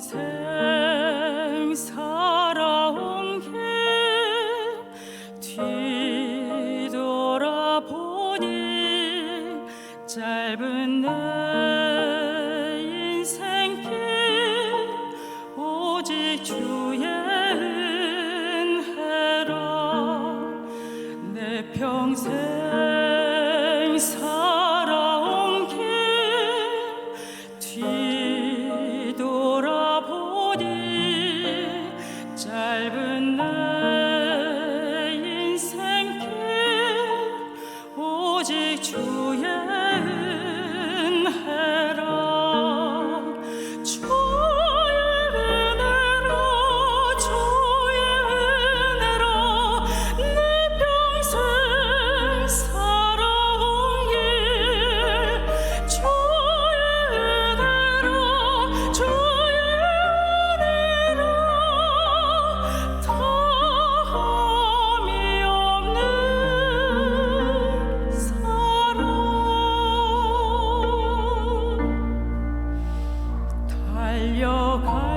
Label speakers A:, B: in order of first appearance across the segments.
A: 생 살아온 길 뒤돌아보니 짧은 내 인생길 오직 주의 voglio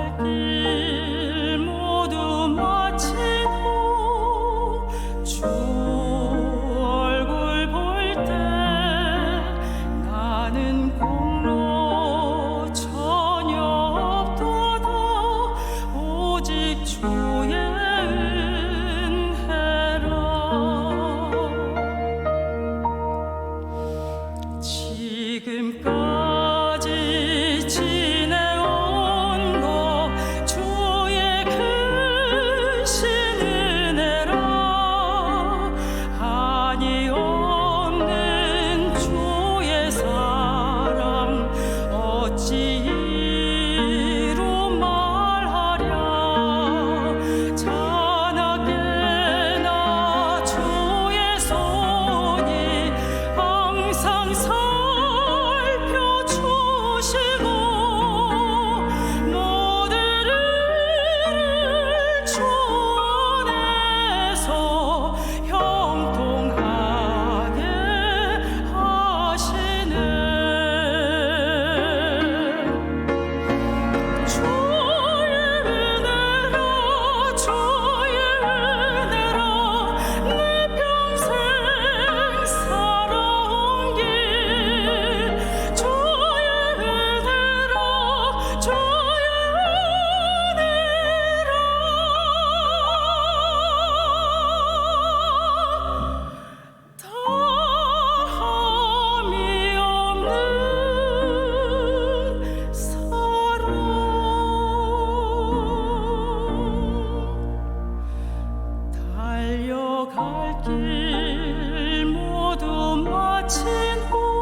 A: 갈길 모두 마친 후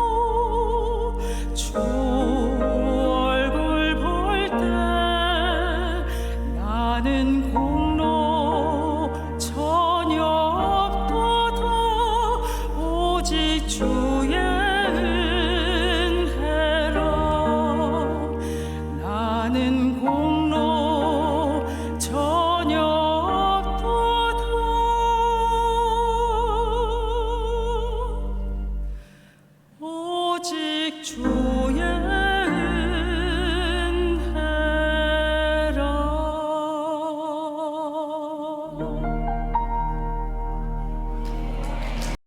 A: 주 얼굴 볼 때 나는 공로 전혀 없도다. 오직 주의 은혜로 나는